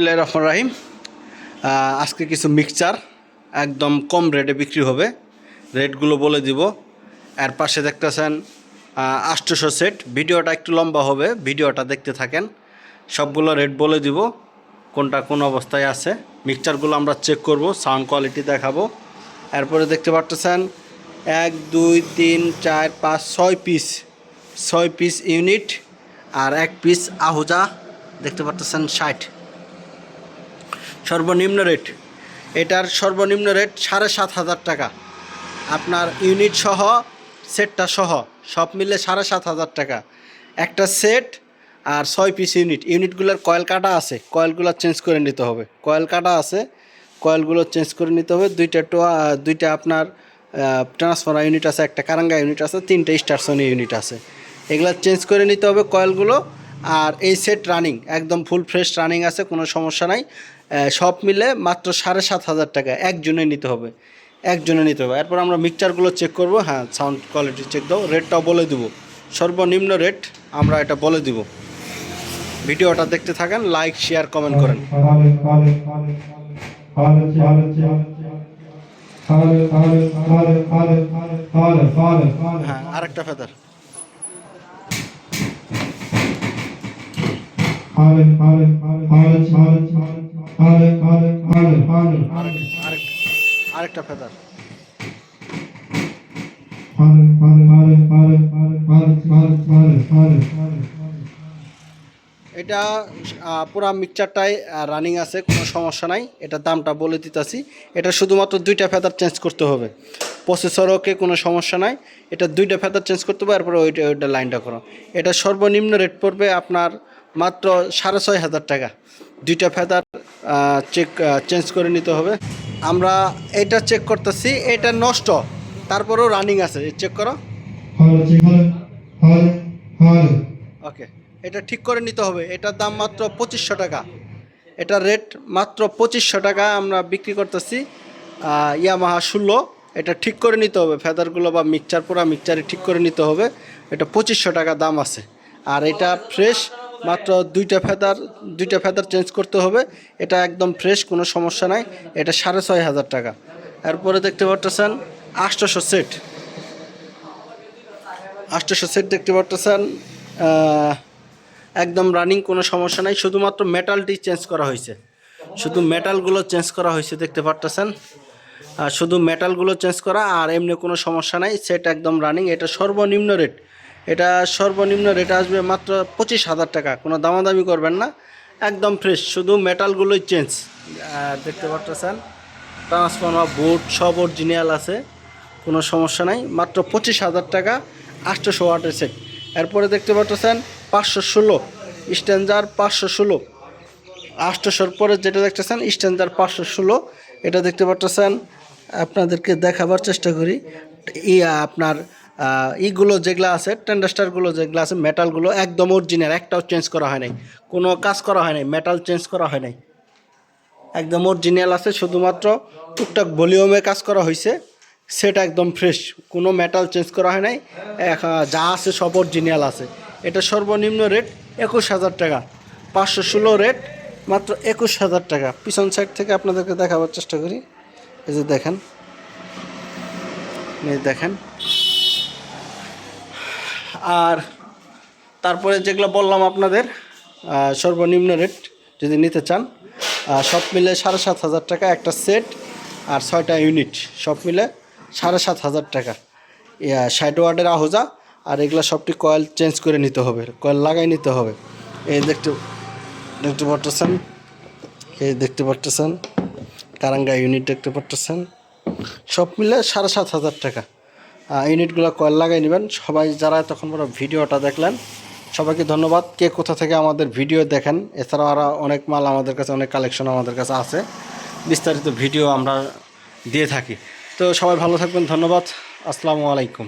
বিসমিল্লাহির রহমান রাহিম। আজকে কিছু মিক্সচার একদম কম রেটে বিক্রি হবে। রেটগুলো বলে দিব। এর পাশে দেখতেছেন আষ্টশো সেট ভিডিওটা একটু লম্বা হবে, ভিডিওটা দেখতে থাকেন। সবগুলো রেট বলে দিব, কোনটা কোন অবস্থায় আছে। মিক্সচারগুলো আমরা চেক করব সাউন্ড কোয়ালিটি দেখাবো। এরপরে দেখতে পাচ্ছেন এক, দুই, তিন, চার, পাঁচ, ছয় পিস ছয় পিস ইউনিট আর এক পিস আহুজা। দেখতে পাচ্ছেন ষাট। সর্বনিম্ন রেট এটার সর্বনিম্ন রেট সাড়ে সাত হাজার টাকা। আপনার ইউনিট সহ সেটটা সহ, সব মিলে সাড়ে সাত হাজার টাকা। একটা সেট আর ছয় পিস ইউনিট ইউনিটগুলোর কয়েল কাটা আছে কয়েলগুলো চেঞ্জ করে নিতে হবে। কয়েল কাটা আছে কয়েলগুলো চেঞ্জ করে নিতে হবে। দুইটা টোয়া, দুইটা আপনার ট্রান্সফার ইউনিট আছে, একটা কারাঙ্গা ইউনিট আছে, তিনটে স্টারসনি ইউনিট আছে। এগুলো চেঞ্জ করে নিতে হবে কয়েলগুলো আর এই সেট রানিং একদম ফুল ফ্রেশ রানিং আছে, কোনো সমস্যা নাই। সব মিলে মাত্র সাড়ে সাত হাজার টাকা একজনে নিতে হবে একজনে নিতে হবে। এরপর আমরা মিক্সচারগুলো চেক করব হ্যাঁ সাউন্ড কোয়ালিটি চেক দাও রেটটাও বলে দেবো। সর্বনিম্ন রেট আমরা এটা বলে দিব। ভিডিওটা দেখতে থাকেন লাইক শেয়ার কমেন্ট করেন। হ্যাঁ আরেকটা ফেদার আরেকটা ফেদার এটা পুরা মিক্সচারটাই রানিং আছে, কোনো সমস্যা নাই। এটার দামটা বলে দিতেছি। এটা শুধুমাত্র দুইটা ফেদার চেঞ্জ করতে হবে। প্রসেসরকে কোনো সমস্যা নাই। এটা দুইটা ফেদার চেঞ্জ করতে হবে, এরপরে ওইটা ওইটা লাইনটা করো। এটা সর্বনিম্ন রেট পড়বে আপনার মাত্র সাড়ে ছয় হাজার টাকা। দুইটা ফেদার চেক চেঞ্জ করে নিতে হবে। আমরা এটা চেক করতেছি, এটা নষ্ট। তারপরেও রানিং আছে চেক করো। ওকে এটা ঠিক করে নিতে হবে। এটার দাম মাত্র পঁচিশশো টাকা। এটার রেট মাত্র পঁচিশশো টাকা আমরা বিক্রি করতেছি। ইয়ামাহা ষোলো, এটা ঠিক করে নিতে হবে। ফেদারগুলো বা মিক্সচার পুরা মিক্সচারে ঠিক করে নিতে হবে। এটা পঁচিশশো টাকা দাম আছে। আর এটা ফ্রেশ মাত্র দুইটা ফেদার দুইটা ফেদার চেঞ্জ করতে হবে। এটা একদম ফ্রেশ কোনো সমস্যা নাই। এটা সাড়ে ছয় হাজার টাকা। এরপরে দেখতে পাচ্ছেন আষ্টশো সেট আষ্টশো সেট দেখতে পাচ্ছেন একদম রানিং কোনো সমস্যা নাই। শুধুমাত্র মেটালটি চেঞ্জ করা হয়েছে। শুধু মেটালগুলো চেঞ্জ করা হয়েছে দেখতে পারতেছেন। শুধু মেটালগুলো চেঞ্জ করা আর এমনি কোনো সমস্যা নাই। সেট একদম রানিং এটা সর্বনিম্ন রেট এটা সর্বনিম্ন রেট আসবে মাত্র পঁচিশ হাজার টাকা। কোনো দামাদামি করবেন না, একদম ফ্রেশ শুধু মেটালগুলোই চেঞ্জ দেখতে পারতেছেন ট্রান্সফর্মার বোর্ড সব অরিজিনাল আছে, কোনো সমস্যা নাই, মাত্র পঁচিশ হাজার টাকা আটশোশো ওয়াটের সেট এরপরে দেখতে পাচ্ছেন পাঁচশো ষোলো, স্ট্যান্ডার পাঁচশো ষোলো আটশোশোর পরে যেটা দেখতেছেন, স্ট্যান্ডার পাঁচশো ষোলো, এটা দেখতে পাচ্ছেন আপনাদেরকে দেখাবার চেষ্টা করি। ইয়া, আপনার ইগুলো যেগুলো আছে টেন্ডাস্টারগুলো যেগুলো আছে মেটালগুলো একদম অরিজিনাল একটাও চেঞ্জ করা হয় নাই। কোনো কাজ করা হয় নাই মেটাল চেঞ্জ করা হয় নাই। একদম অরিজিনাল আছে, শুধুমাত্র টুকটাক ভলিউমে কাজ করা হয়েছে সেটা একদম ফ্রেশ কোনো মেটাল চেঞ্জ করা হয় নাই যা আছে সব অরিজিনাল আছে। এটা সর্বনিম্ন রেট একুশ হাজার টাকা, পাঁচশো ষোলো রেট মাত্র একুশ হাজার টাকা। পিছন সাইড থেকে আপনাদেরকে দেখাবার চেষ্টা করি। এই যে দেখেন দেখেন। আর তারপরে যেগুলো বললাম আপনাদের সর্বনিম্ন রেট যদি নিতে চান সব মিলে সাড়ে সাত হাজার টাকা একটা সেট আর ছয়টা ইউনিট সব মিলে সাড়ে সাত হাজার টাকা। ষাট ওয়ার্ডের আহোজা আর এগুলো সবটি কয়েল চেঞ্জ করে নিতে হবে কয়েল লাগাই নিতে হবে। এই দেখতে দেখতে পারতেছেন? এই দেখতে পারতেছেন? কারাঙ্গা ইউনিট দেখতে পারতেছেন? সব মিলে সাড়ে সাত হাজার টাকা। ইউনিটগুলো কয়েল লাগাই নেবেন। সবাই যারা তখন বড় ভিডিওটা দেখলেন, সবাইকে ধন্যবাদ। কে কোথা থেকে আমাদের ভিডিও দেখেন, এছাড়াও আরও অনেক মাল আমাদের কাছে, অনেক কালেকশন আমাদের কাছে আছে। বিস্তারিত ভিডিও আমরা দিয়ে থাকি। তো সবাই ভালো থাকবেন, ধন্যবাদ। আসসালামু আলাইকুম।